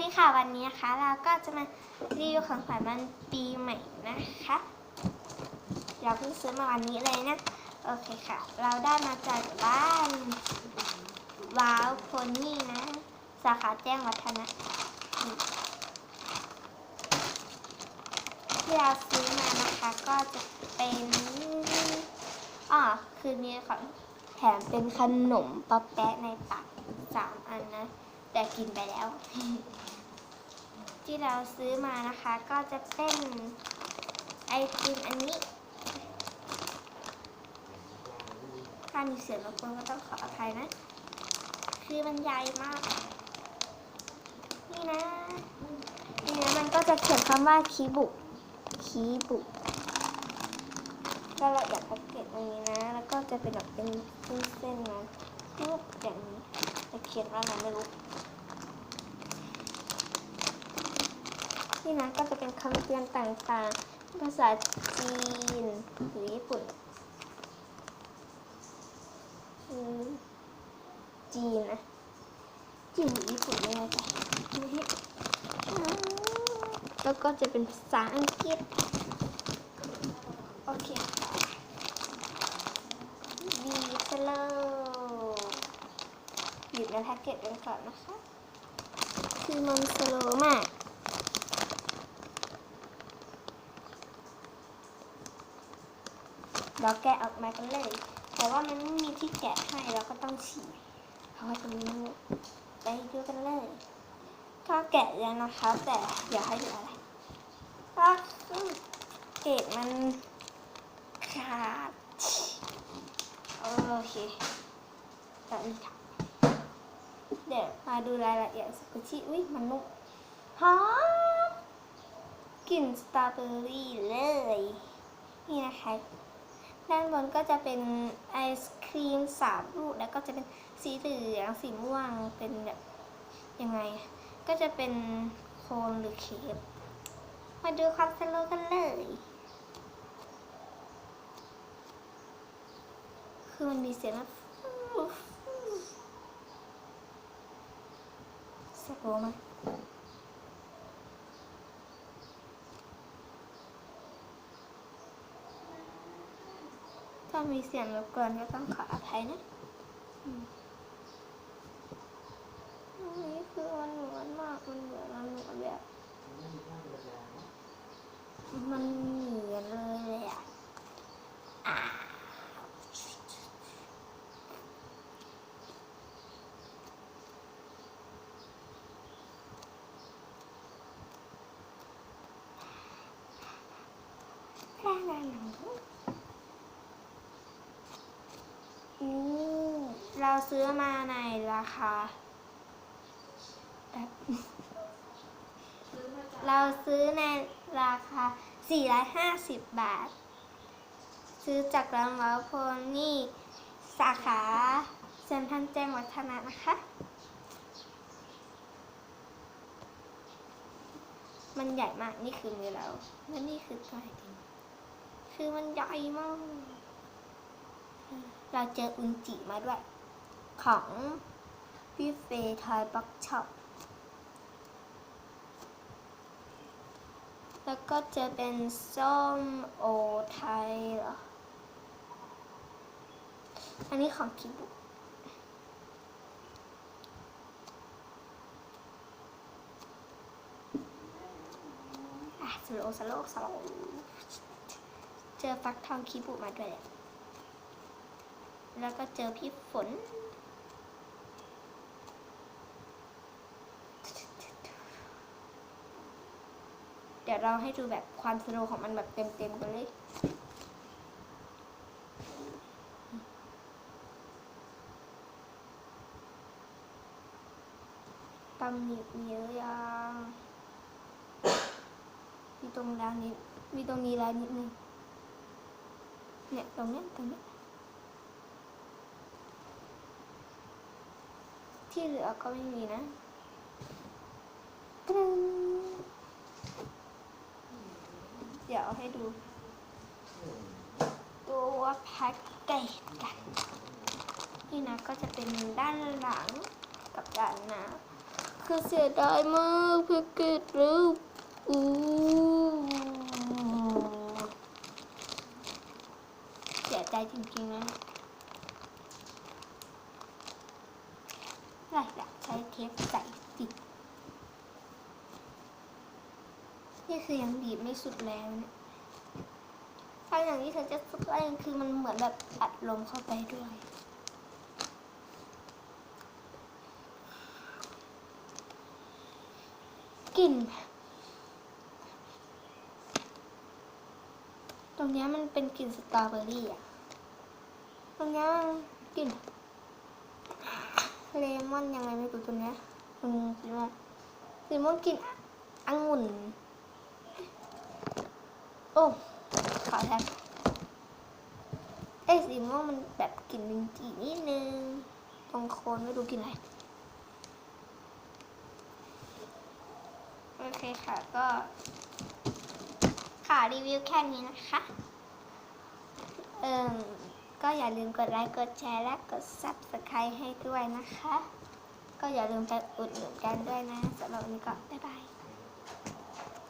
ดีค่ะวันนี้นะคะเราก็จะมารีวิวของขวัญวันปีใหม่นะคะเราเพิ่งซื้อมาวันนี้เลยนะโอเคค่ะ เราได้มาจากบ้านว้าวโพนี่นะ สาขาแจ้งวัฒนะที่เราซื้อมานะคะก็จะเป็นอ๋อคือมีของแถมเป็นขนมป๊อปแปะในปากสามอันนะ แต่กินไปแล้ว ที่เราซื้อมานะคะก็จะเป็นไอติมอันนี้ถ้ามีเสียงรบกวนก็ต้องขออภัยนะ คือมันใหญ่มาก นี่นะ นี่นะมันก็จะเขียนคำว่าคีบุคีบุก็ละเอียดแพ็กเกจตรงนี้นะ แล้วก็จะเป็นแบบเป็นเส้นๆนะรูปอย่างนี้ จะเขียนว่าไรไม่รู้ ที่นั้นก็จะเป็นคำเตือนต่างๆ ภาษาจีนหรือญี่ปุ่นจีนนะจีนหรือญี่ปุ่นไม่แน่ใจแล้วก็จะเป็นภาษาอังกฤษ โอเคบีสโล หยิบในแพ็กเกจกันก่อนนะคะ คือมันสโลว์มากเราแกะออกมากันเลย แต่ว่ามันไม่มีที่แกะให้เราก็ต้องฉีกเพราะว่าตรงนี้ไปดูกันเลย ก็แกะแล้วนะคะ แต่อย่าให้ดูอะไรก็คือเกรดมันขาด โอเคแบบนี้ค่ะ เดี๋ยวมาดูรายละเอียดสักทีอุ้ยมันนุ่มหอมกลิ่นสตรอเบอรี่เลย นี่นะคะด้านบนก็จะเป็นไอศครีมสามลูกแล้วก็จะเป็นสีเหลืองสีม่วงเป็นแบบยังไง ก็จะเป็นโคนหรือเคปมาดูความสโลกันเลย คือมันมีเสียงแบบ สโลว์ไหมากถ้ามีเสียงรบกวนก็ต้องขออภัยนะอืมอันนี้คือมันเหมือนมากมันเหมือนมันเหมือนแบบ มันเหมือนเลยเลยอะอ่า แค่นั้นหนูอืมเราซื้อมาในราคาแบบเราซื้อในราคา 450 บาท ซื้อจากร้านวาโพนี่ สาขาเซ็นทรัลแจ้งวัฒนะนะคะ มันใหญ่มาก นี่คือมือเรา และนี่คือตัวไอติม คือมันใหญ่มาก เราเจออุนจิมาด้วย ของพี่เฟย์ทอยบ็อกช็อปแล้วก็จะเป็นส้มโอไทยเหรอ อันนี้ของคิบุอะสโลว์สโลสโลว์ เจอฟักทองคิบุมาด้วยแหละ แล้วก็เจอพี่ฝน เดี๋ยวเราให้ดูแบบความสโลของมันแบบเต็มๆกันเลยตำหนิมีเยอะยังมีตรงแล้วนิดมีตรงนี้แล้วนิดนึง เนี่ยตรงเนี้ยตรงเนี้ยที่เหลือก็ไม่มีนะตรึงเดี๋ยวให้ดู ตัวแพ็กเกจกัน นี่นะก็จะเป็นด้านหลังกับด้านหน้าคือเสียดายมากแพ็กเกจรูปอู้ สียใจจริงๆนะเราอยากใช้เทปใส่ปิด นี่คือยังบีบไม่สุดแล้วเนี่ยถ้าอย่างนี้เธอจะสุดแรงคือมันเหมือนแบบอัดลมเข้าไปด้วยกลิ่นตรงนี้มันเป็นกลิ่นสตรอเบอรี่อะ ตรงนี้กลิ่นเลมอนยังไงไม่รู้ตัวนี้ยอืมสีม่วงสีม่วงกลิ่นองุ่น โอ้ขอแทบเอ้สีม่วงมันแบบกลิ่นลินจีนิดนึง ตรงโคนไม่รู้กลิ่นอะไร โอเคค่ะก็ค่ะรีวิวแค่นี้นะคะ เอ่ม ก็อย่าลืมกดไลค์ กดแชร์และกด subscribe ให้ด้วยนะคะ ก็อย่าลืมไปอุดหนุนกันด้วยนะสำหรับวันนี้ก็บ๊ายบาย